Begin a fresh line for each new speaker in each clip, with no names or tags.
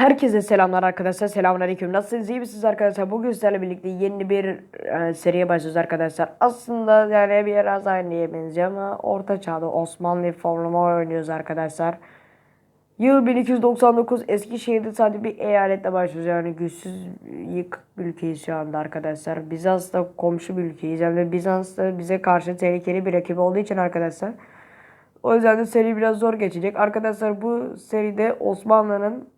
Herkese selamlar arkadaşlar. Selamünaleyküm. Nasılsınız? iyi misiniz arkadaşlar? Bugün sizlerle birlikte yeni bir e, seriye başlıyoruz arkadaşlar. Aslında yani biraz aynıya benziyor ama orta çağda Osmanlı forma oynuyoruz arkadaşlar. Yıl 1299 Eskişehir'de sadece bir eyalette başlıyoruz. Yani güçsüz yıkık bir ülkeyiz şu anda arkadaşlar. Bizans da komşu bir ülkeyiz. Yani Bizans da bize karşı tehlikeli bir rakip olduğu için arkadaşlar. O yüzden de seri biraz zor geçecek. Arkadaşlar bu seride Osmanlı'nın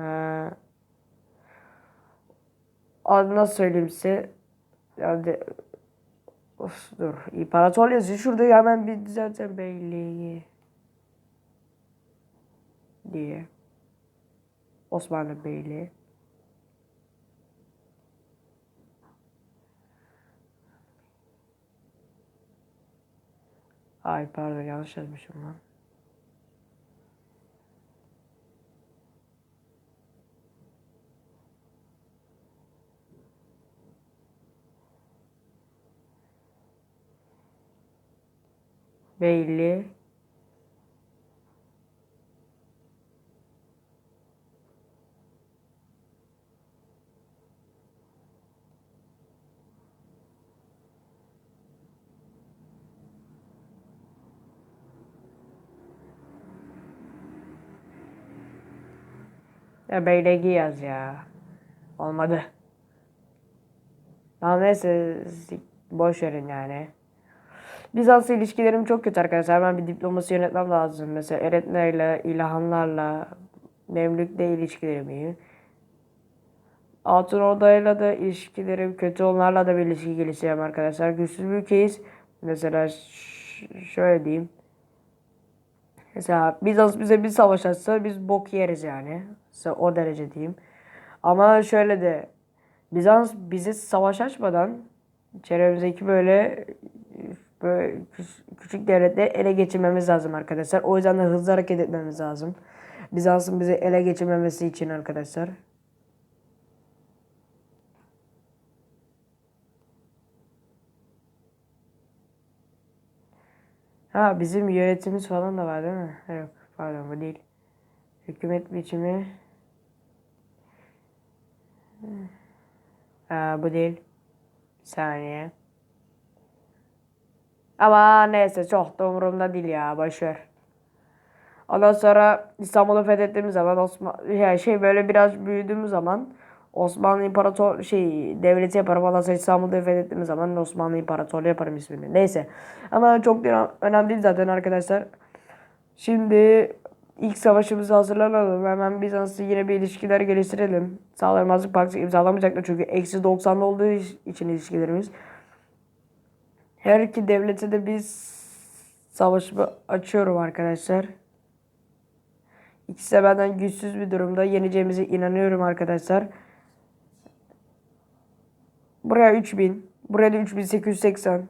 Ee, nasıl söyleyeyim size? Yani of, dur. İmparator yazıyor. Şurada hemen bir zaten beyliği diye. Osmanlı Beyliği. Ay pardon yanlış yazmışım lan. Beyli. Ya beylegi yaz ya. Olmadı. Tamam neyse boş verin yani. Bizans'la ilişkilerim çok kötü arkadaşlar. Ben bir diplomasi yönetmem lazım. Mesela Eretlerle, İlhanlarla, Memlük'le ilişkilerim iyi. Hatun Oda'yla da ilişkilerim kötü. Onlarla da bir ilişki geliştireceğim arkadaşlar. Güçsüz bir ülkeyiz. Mesela şöyle diyeyim. Mesela Bizans bize bir savaş açsa biz bok yeriz yani. Mesela o derece diyeyim. Ama şöyle de Bizans bize savaş açmadan çevremizdeki böyle böyle küç- küçük devletleri ele geçirmemiz lazım arkadaşlar. O yüzden de hızlı hareket etmemiz lazım. Bizans'ın bizi ele geçirmemesi için arkadaşlar. Ha bizim yönetimimiz falan da var değil mi? Yok pardon bu değil. Hükümet biçimi. Ha, bu değil. Bir saniye. Ama neyse çok da umurumda değil ya boşver. Ondan sonra İstanbul'u fethettiğimiz zaman Osman ya şey böyle biraz büyüdüğümüz zaman Osmanlı İmparator şey devleti yaparım. Ondan sonra İstanbul'u fethettiğimiz zaman Osmanlı İmparatorluğu yaparım ismini. Neyse. Ama çok değil, önemli değil zaten arkadaşlar. Şimdi ilk savaşımızı hazırlanalım. Hemen Bizans'la yine bir ilişkiler geliştirelim. Sağlayamazlık paktı imzalamayacaklar çünkü eksi 90'da olduğu için ilişkilerimiz. Her iki devlete de biz savaşı açıyorum arkadaşlar. İkisi de benden güçsüz bir durumda. Yeneceğimize inanıyorum arkadaşlar. Buraya 3000. Buraya da 3880.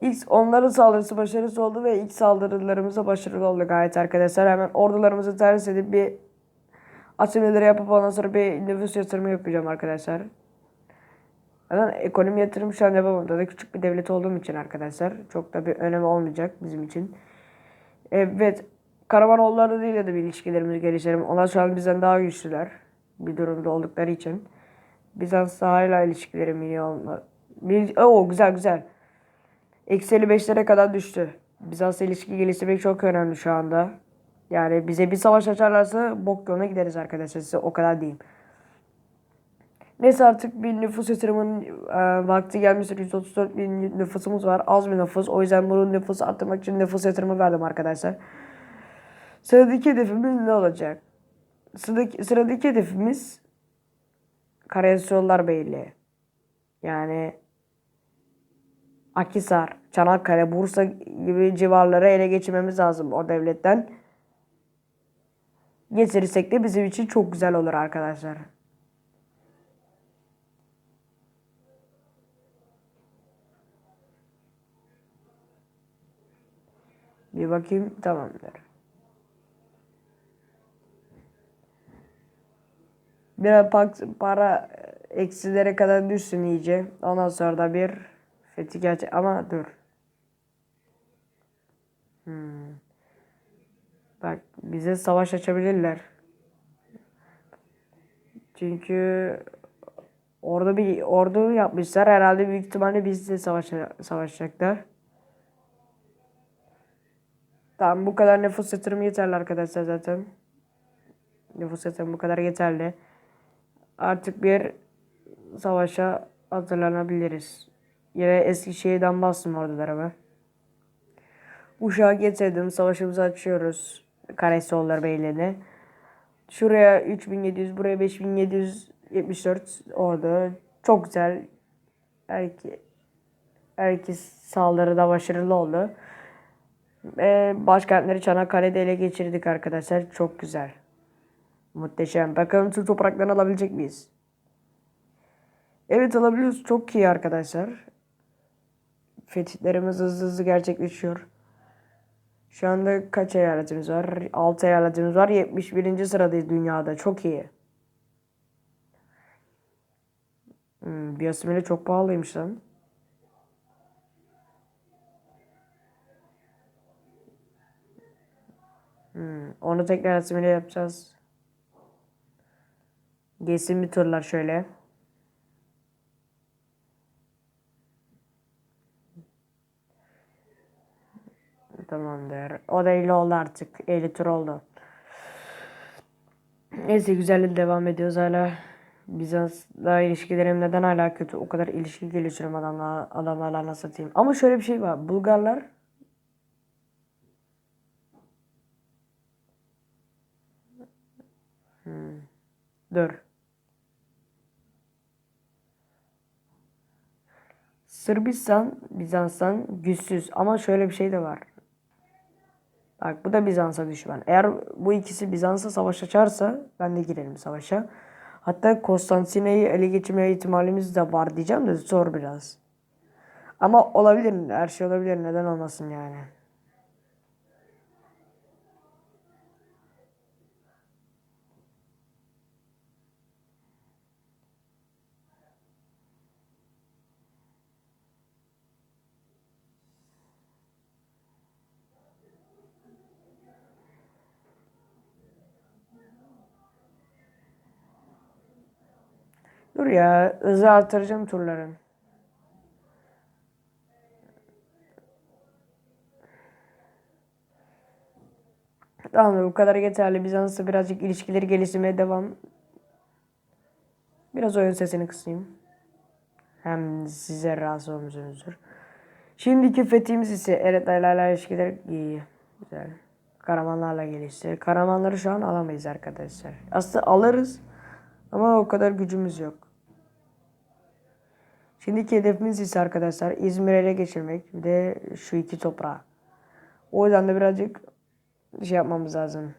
İlk onların saldırısı başarısı oldu ve ilk saldırılarımız da başarılı oldu gayet arkadaşlar. Hemen ordularımızı ters edip bir asimileri yapıp ondan sonra bir nüfus yatırımı yapacağım arkadaşlar. Zaten ekonomi yatırım şu an yapamam. Da küçük bir devlet olduğum için arkadaşlar. Çok da bir önemi olmayacak bizim için. Evet. Karavanoğullarıyla da bir ilişkilerimizi geliştirelim. Onlar şu an bizden daha güçlüler. Bir durumda oldukları için. Bizans hala ilişkilerim iyi olma. Bir, oo, güzel güzel. Eksi 55'lere kadar düştü. Bizans'la ilişki geliştirmek çok önemli şu anda. Yani bize bir savaş açarlarsa bok yoluna gideriz arkadaşlar. Size o kadar diyeyim. Neyse artık bir nüfus yatırımının e, vakti gelmiştir. 134 bin nüfusumuz var. Az bir nüfus. O yüzden bunu nüfus arttırmak için nüfus yatırımı verdim arkadaşlar. Sıradaki hedefimiz ne olacak? Sıradaki, sıradaki hedefimiz Karayollar Beyliği. Yani Akhisar, Çanakkale, Bursa gibi civarları ele geçirmemiz lazım o devletten. Geçirirsek de bizim için çok güzel olur arkadaşlar. Bir bakayım tamamdır. Biraz para eksilere kadar düşsün iyice. Ondan sonra da bir fethi gerçek ama dur. Hmm. Bak bize savaş açabilirler. Çünkü orada bir ordu yapmışlar. Herhalde büyük ihtimalle bizle savaş savaşacaklar. Tamam bu kadar nüfus yatırımı yeterli arkadaşlar zaten. Nüfus yatırımı bu kadar yeterli. Artık bir savaşa hazırlanabiliriz. Yine Eskişehir'den bastım orada ama. Uşağı getirdim. Savaşımızı açıyoruz. Karesoğulları Beyliği'ne. Şuraya 3700, buraya 5774 orada. Çok güzel. Herki, herkes saldırıda başarılı oldu. Ve başkentleri Çanakkale'de ele geçirdik arkadaşlar. Çok güzel. Muhteşem. Bakalım tüm topraklarını alabilecek miyiz? Evet alabiliyoruz. Çok iyi arkadaşlar. Fetihlerimiz hızlı hızlı gerçekleşiyor. Şu anda kaç eyaletimiz var? 6 eyaletimiz var. 71. sıradayız dünyada. Çok iyi. Hmm, Biyasimile çok pahalıymış lan. Hmm, onu tekrar asimile yapacağız. Geçsin bir turlar şöyle. Tamamdır. O da 50 oldu artık. 50 tur oldu. Neyse güzelliğe devam ediyoruz hala. Bizans'la ilişkilerim neden hala kötü? O kadar ilişki geliştiriyorum adamla, adamlarla nasıl satayım. Ama şöyle bir şey var. Bulgarlar 4. Sırbistan, Bizans'tan güçsüz ama şöyle bir şey de var. Bak bu da Bizans'a düşman. Eğer bu ikisi Bizans'a savaş açarsa ben de girelim savaşa. Hatta Konstantin'i ele geçirmeye ihtimalimiz de var diyeceğim de zor biraz. Ama olabilir. Her şey olabilir. Neden olmasın yani. Dur ya hızı artıracağım turların. Tamam bu kadar yeterli. Bizans'la birazcık ilişkileri geliştirmeye devam. Biraz oyun sesini kısayım. Hem size rahatsız olmuşsunuzdur. Şimdiki fethimiz ise Eretlerle ilişkiler iyi. Güzel. Karamanlarla geliştir. Karamanları şu an alamayız arkadaşlar. Aslında alırız ama o kadar gücümüz yok. Şimdiki hedefimiz ise arkadaşlar İzmir'e ele geçirmek bir de şu iki toprağı. O yüzden de birazcık şey yapmamız lazım.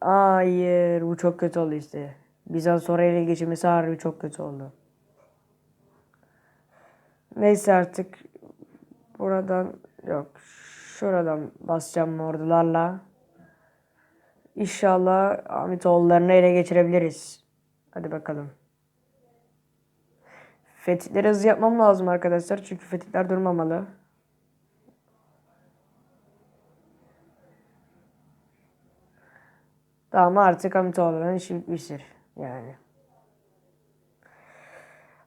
Hayır bu çok kötü oldu işte. Bizans sonra ele geçirmesi harbi çok kötü oldu. Neyse artık buradan yok şuradan basacağım ordularla. İnşallah Ahmetoğullarını ele geçirebiliriz. Hadi bakalım. Fetihleri hızlı yapmam lazım arkadaşlar. Çünkü fetihler durmamalı. Tamam artık Amitoğlu'nun işi bitmiştir. Yani.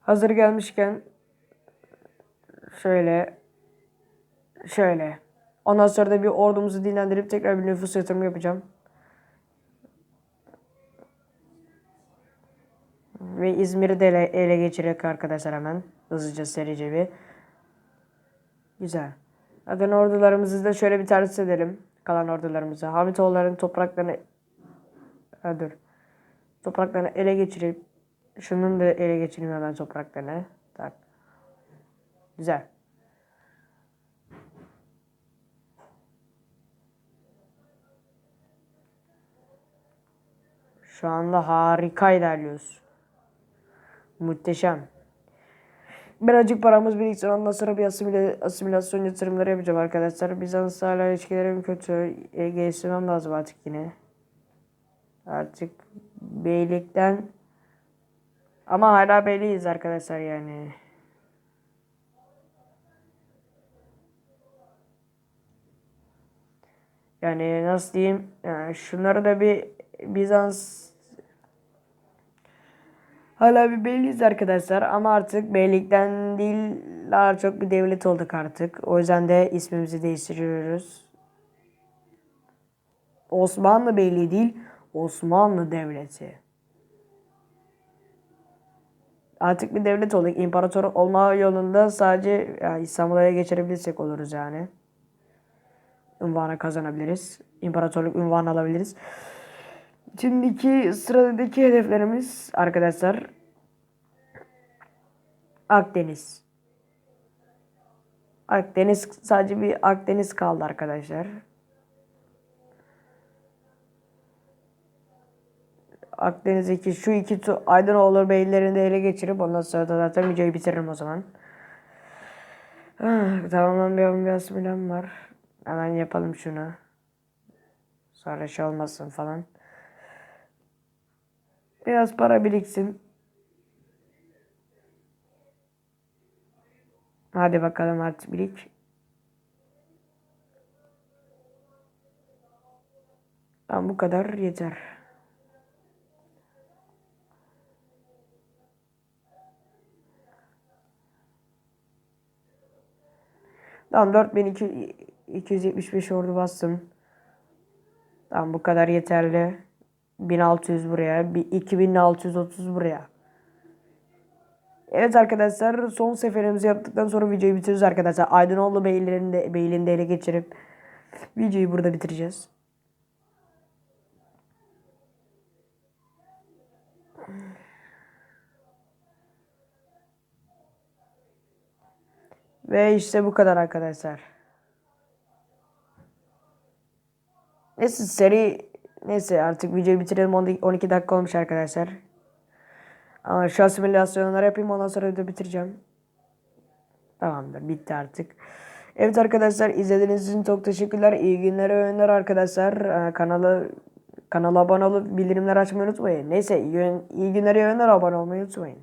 Hazır gelmişken şöyle şöyle. Ondan sonra da bir ordumuzu dinlendirip tekrar bir nüfus yatırımı yapacağım. Ve İzmir'i de ele, ele geçirerek arkadaşlar hemen. Hızlıca serice bir. Güzel. Zaten ordularımızı da şöyle bir tercih edelim. Kalan ordularımızı. Hamitoğulların topraklarını... Ha, dur. Topraklarını ele geçirip... Şunun da ele geçireyim hemen topraklarını. Tak. Güzel. Şu anda harika ilerliyoruz. Muhteşem. Birazcık paramız biriksin ondan sonra bir asimile, asimilasyon yatırımları yapacağım arkadaşlar. Bizans ilişkilerim kötü. E, geliştirmem lazım artık yine. Artık beylikten ama hala beyliyiz arkadaşlar yani. Yani nasıl diyeyim? Yani şunları da bir Bizans Hala bir beyliyiz arkadaşlar ama artık beylikten değil daha çok bir devlet olduk artık. O yüzden de ismimizi değiştiriyoruz. Osmanlı Beyliği değil, Osmanlı Devleti. Artık bir devlet olduk. İmparator olma yolunda sadece yani İstanbul'a geçirebilirsek oluruz yani. Ünvanı kazanabiliriz. İmparatorluk ünvanı alabiliriz. Şimdiki sıradaki hedeflerimiz arkadaşlar Akdeniz. Akdeniz sadece bir Akdeniz kaldı arkadaşlar. Akdeniz'deki şu iki tu Aydınoğlu beylerini de ele geçirip ondan sonra da zaten videoyu bitiririm o zaman. Ah, Tamam bir 15 milyon var. Hemen yapalım şunu. Sonra şey olmasın falan. Biraz para biriksin. Hadi bakalım artık birik. Tamam bu kadar yeter. Tamam 4275 ordu bastım. Tamam bu kadar yeterli. 1600 buraya. bir 2630 buraya. Evet arkadaşlar son seferimizi yaptıktan sonra videoyu bitiririz arkadaşlar. Aydınoğlu beylerini de, beyliğini de ele geçirip videoyu burada bitireceğiz. Ve işte bu kadar arkadaşlar. Neyse seri neyse artık videoyu bitirelim 12 dakika olmuş arkadaşlar. Ama şu simülasyonları yapayım ondan sonra da bitireceğim. Tamamdır bitti artık. Evet arkadaşlar izlediğiniz için çok teşekkürler. İyi günler oyunlar arkadaşlar. Ee, kanala kanala abone olup bildirimleri açmayı unutmayın. Neyse iyi, iyi günler ve oyunlar abone olmayı unutmayın.